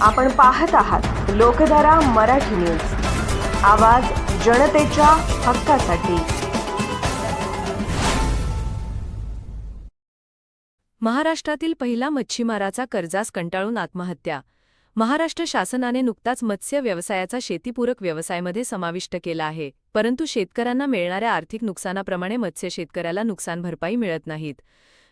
आपण पाहत आहात लोकधारा मराठी न्यूज. आवाज जनतेच्या हक्कासाठी. महाराष्ट्रातील पहिला मच्छीमाराचा कर्जास कंटाळून आत्महत्या. महाराष्ट्र शासनाने नुकताच मत्स्य व्यवसायाचा शेतीपूरक व्यवसायामध्ये समाविष्ट केला आहे परंतु शेतकऱ्यांना मिळणाऱ्या आर्थिक नुकसानाप्रमाणे मत्स्य शेतकऱ्याला नुकसान भरपाई मिळत नाहीत.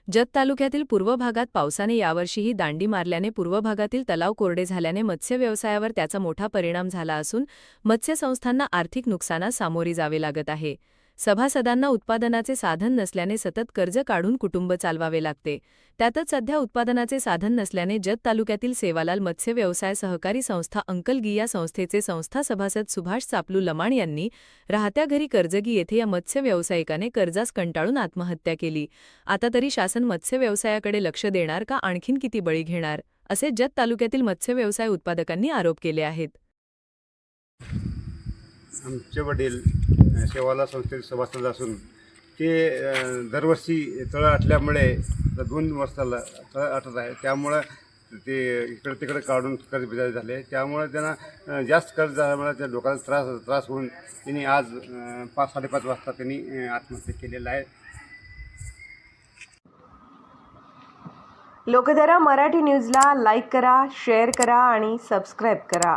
जत तालुक्यातील पूर्व भागात पावसाने यावर्षीही दांडी मारल्याने पूर्व भागातील तलाव कोरडे झाल्याने मत्स्य व्यवसायावर त्याचा मोठा परिणाम झाला असून मत्स्य संस्थांना आर्थिक नुकसानास सामोरी जावे लागत आहे. सभासदांना उत्पादनाचे साधन नसल्याने सतत कर्ज काढून कुटुंब चालवावे लागते. त्यातच सध्या उत्पादनाचे साधन नसल्याने जत तालुक्यातील सेवालाल मत्स्य व्यवसाय सहकारी संस्था अंकलगी या संस्थेचे संस्था सभासद सुभाष चापलू लमाण यांनी राहत्या घरी कर्जगी येथे या मत्स्य व्यावसायिकाने कर्जास कंटाळून आत्महत्या केली. आता तरी शासन मत्स्य व्यवसायाकडे लक्ष देणार का आणखीन किती बळी घेणार? असे जत तालुक्यातील मत्स्य व्यवसाय उत्पादकांनी आरोप केले आहेत. आमचे वडील शेवाला सेवाला संस्थेचे सभासद असून ते दरवर्षी तळ आटल्यामुळे दोन वर्षाला तळ आटत आहे. त्यामुळं ते इकडे तिकडे काढून कर्ज झाले. त्यामुळे त्यांना जास्त कर्ज झाल्यामुळे त्या लोकांना त्रास त्रास होऊन त्यांनी आज पाच साडेपाच वाजता त्यांनी आत्महत्या केलेला आहे. लोकधारा मराठी न्यूजला लाईक करा शेअर करा आणि सबस्क्राईब करा.